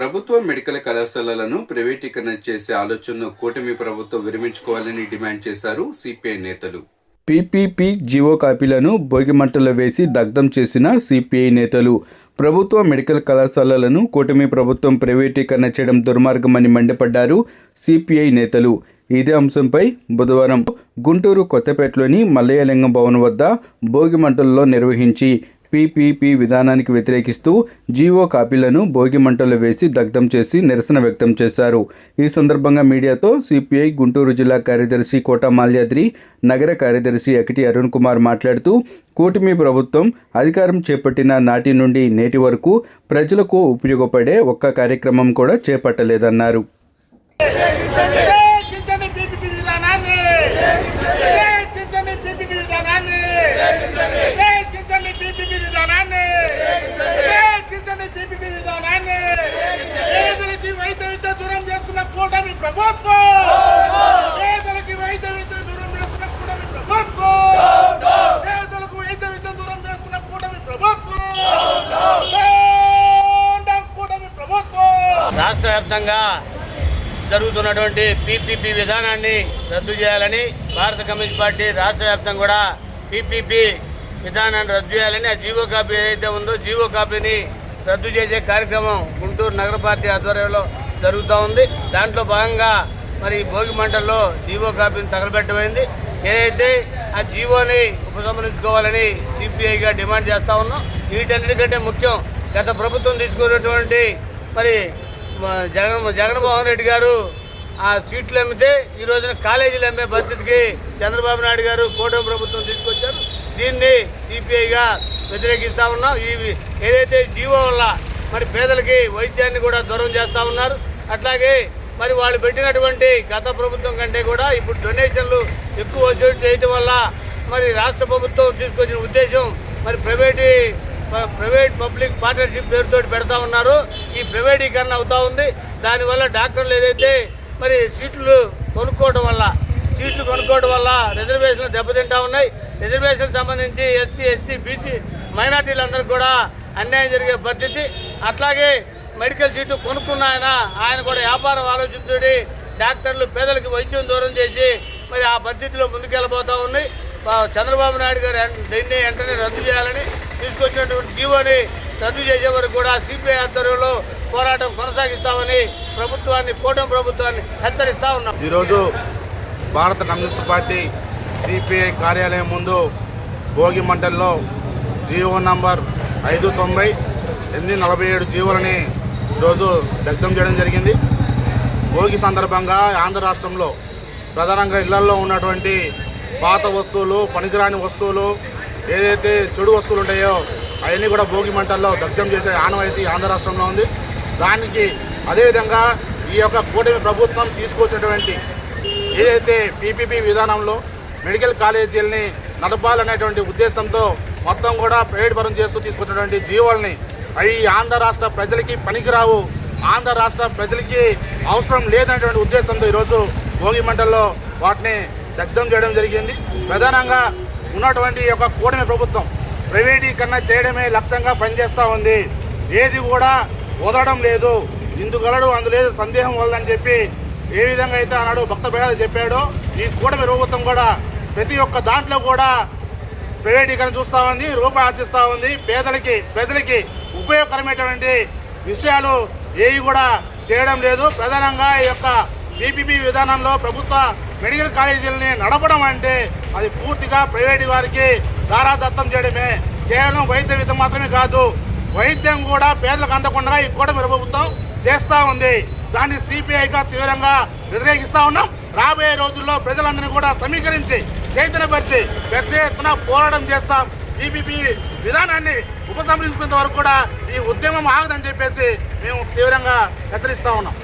ప్రభుత్వ మెడికల్ కళాశాలలను ప్రైవేటీకరణ చేసే ఆలోచనను కూటమి ప్రభుత్వం విరమించుకోవాలని డిమాండ్ చేశారు సిపిఐ నేతలు. పీపీపీ జీవో కాపీలను భోగిమంటలో వేసి దగ్ధం చేసిన సిపిఐ నేతలు ప్రభుత్వ మెడికల్ కళాశాలలను కూటమి ప్రభుత్వం ప్రైవేటీకరణ చేయడం దుర్మార్గమని మండిపడ్డారు సిపిఐ నేతలు. ఇదే అంశంపై బుధవారం గుంటూరు కొత్తపేటలోని మల్లయ్యలింగం భవన్ వద్ద భోగిమంటల్లో నిర్వహించి పీపీపీ విధానానికి వ్యతిరేకిస్తూ జీవో కాపీలను భోగి మంటలు వేసి దగ్ధం చేసి నిరసన వ్యక్తం చేశారు. ఈ సందర్భంగా మీడియాతో సిపిఐ గుంటూరు జిల్లా కార్యదర్శి కోట మాల్యాద్రి నగర కార్యదర్శి అకిటి అరుణ్ కుమార్ మాట్లాడుతూ కూటమి ప్రభుత్వం అధికారం చేపట్టిన నాటి నుండి నేటి వరకు ప్రజలకు ఉపయోగపడే ఒక్క కార్యక్రమం కూడా చేపట్టలేదన్నారు చింతని పీపీపీ విధానాన్ని చింతని పీపీపీ విధానాన్ని చింతని పీపీపీ విధానాన్ని చింతని పీపీపీ విధానాన్ని పేదలకి వైద్య విద్య దూరం చేస్తున్న కూటమి ప్రభుత్వం! పేదలకి వైద్య విద్య దూరం చేస్తున్న కూటమి ప్రభుత్వం! పేదలకు వైద్య విద్య దూరం చేస్తున్న కూటమి ప్రభుత్వం! కూటమి ప్రభుత్వం! రాష్ట్ర వ్యాప్తంగా జరుగుతున్నటువంటి పీపీపీ విధానాన్ని రద్దు చేయాలని భారత కమ్యూనిస్ట్ పార్టీ రాష్ట్ర వ్యాప్తంగా కూడా పీపీపీ విధానాన్ని రద్దు చేయాలని ఆ జీవో కాపీ ఏదైతే ఉందో జీవో కాపీని రద్దు చేసే కార్యక్రమం గుంటూరు నగర పార్టీ ఆధ్వర్యంలో జరుగుతూ ఉంది. దాంట్లో భాగంగా మరి భోగి మంటల్లో జీవో కాపీని తగలబెట్టమైంది ఏదైతే ఆ జీవోని ఉపసంహరించుకోవాలని సిపిఐగా డిమాండ్ చేస్తూ ఉన్నాం. వీటన్నిటికంటే ముఖ్యం గత ప్రభుత్వం తీసుకున్నటువంటి మరి జగన్ జగన్మోహన్ రెడ్డి గారు ఆ సీట్లు అమ్మితే ఈ రోజున కాలేజీలు అమ్మే పరిస్థితికి చంద్రబాబు నాయుడు గారు కూటమి ప్రభుత్వం తీసుకొచ్చారు. దీన్ని సిపిఐగా వ్యతిరేకిస్తూ ఉన్నాం. ఈ ఏదైతే జీవో వల్ల మరి పేదలకి వైద్యాన్ని కూడా దూరం చేస్తూ ఉన్నారు. అట్లాగే మరి వాళ్ళు పెట్టినటువంటి గత ప్రభుత్వం కంటే కూడా ఇప్పుడు డొనేషన్లు ఎక్కువ వసూలు చేయటం వల్ల మరి రాష్ట్ర ప్రభుత్వం తీసుకొచ్చిన ఉద్దేశం మరి ప్రైవేటు ప్రైవేట్ పబ్లిక్ పార్ట్నర్షిప్ పేరుతో పెడతా ఉన్నారు. ఈ ప్రైవేటీకరణ అవుతా ఉంది. దానివల్ల డాక్టర్లు ఏదైతే మరి సీట్లు కొనుక్కోవడం వల్ల సీట్లు కొనుక్కోవడం వల్ల రిజర్వేషన్లు దెబ్బతింటా ఉన్నాయి. రిజర్వేషన్ సంబంధించి ఎస్సీ ఎస్టీ బీసీ మైనార్టీలందరికీ కూడా అన్యాయం జరిగే పరిస్థితి. అట్లాగే మెడికల్ సీట్లు కొనుక్కున్న ఆయన ఆయన కూడా వ్యాపారం ఆలోచించుడి డాక్టర్లు పేదలకు వైద్యం దూరం చేసి మరి ఆ పద్ధతిలో ముందుకెళ్ళబోతా ఉన్నాయి చంద్రబాబు నాయుడు గారు దీన్ని వెంటనే రద్దు చేయాలని తీసుకొచ్చినటువంటి జీవోని రద్దు చేసే వరకు కూడా సిపిఐ ఆధ్వర్యంలో పోరాటం కొనసాగిస్తామని ప్రభుత్వాన్ని కూటమి ప్రభుత్వాన్ని హెచ్చరిస్తా ఉన్నాం. ఈరోజు భారత కమ్యూనిస్ట్ పార్టీ సిపిఐ కార్యాలయం ముందు భోగి మండల్లో జీవో నంబర్ ఐదు తొంభై ఎనిమిది నలభై ఏడు జీవోలని రోజు దగ్ధం చేయడం జరిగింది. భోగి సందర్భంగా ఆంధ్ర రాష్ట్రంలో ప్రధానంగా ఇళ్ళల్లో ఉన్నటువంటి పాత వస్తువులు పనికిరాని వస్తువులు ఏదైతే చెడు వస్తువులు ఉంటాయో అవన్నీ కూడా భోగి మంటల్లో దగ్ధం చేసే ఆనవాయితీ ఆంధ్ర రాష్ట్రంలో ఉంది. దానికి అదేవిధంగా ఈ యొక్క కూటమి ప్రభుత్వం తీసుకొచ్చినటువంటి ఏదైతే పీపీపీ విధానంలో మెడికల్ కాలేజీలని నడపాలనేటువంటి ఉద్దేశంతో మొత్తం కూడా ప్రైవేట్ పరం చేస్తూ తీసుకొచ్చినటువంటి జీవోల్ని అవి ఆంధ్ర రాష్ట్ర ప్రజలకి పనికిరావు. ఆంధ్ర రాష్ట్ర ప్రజలకి అవసరం లేదనేటువంటి ఉద్దేశంతో ఈరోజు భోగి మంటల్లో వాటిని దగ్ధం చేయడం జరిగింది. ప్రధానంగా ఉన్నటువంటి యొక్క కూటమి ప్రభుత్వం ప్రైవేటీకరణ చేయడమే లక్ష్యంగా పనిచేస్తూ ఉంది. ఏది కూడా వదలడం లేదు. ఇందుగలడు అందులేదు సందేహం వల్లని చెప్పి ఏ విధంగా అయితే ఆనాడు భక్త బేడాలు చెప్పాడో ఈ కూటమి ప్రభుత్వం కూడా ప్రతి ఒక్క దాంట్లో కూడా ప్రైవేటీకరణ చూస్తూ ఉంది రూపాయి ఆశిస్తూ ఉంది. పేదలకి ప్రజలకి ఉపయోగకరమైనటువంటి విషయాలు ఏవి కూడా చేయడం లేదు. ప్రధానంగా ఈ యొక్క పీపీపీ విధానంలో ప్రభుత్వ మెడికల్ కాలేజీలని నడపడం అంటే అది పూర్తిగా ప్రైవేటు వారికి దారాదత్తం చేయడమే. కేవలం వైద్య విధం మాత్రమే కాదు వైద్యం కూడా పేదలకు అందకుండా ఈ కూటమి ప్రభుత్వం చేస్తూ ఉంది. దాన్ని సిపిఐగా తీవ్రంగా వ్యతిరేకిస్తూ ఉన్నాం. రాబోయే రోజుల్లో ప్రజలందరినీ కూడా సమీకరించి చైతన్యపరిచి పెద్ద ఎత్తున పోరాటం చేస్తాం. ఈపీపీ విధానాన్ని ఉపసంహరించుకునేంత వరకు కూడా ఈ ఉద్యమం ఆగదని చెప్పేసి మేము తీవ్రంగా హెచ్చరిస్తా ఉన్నాం.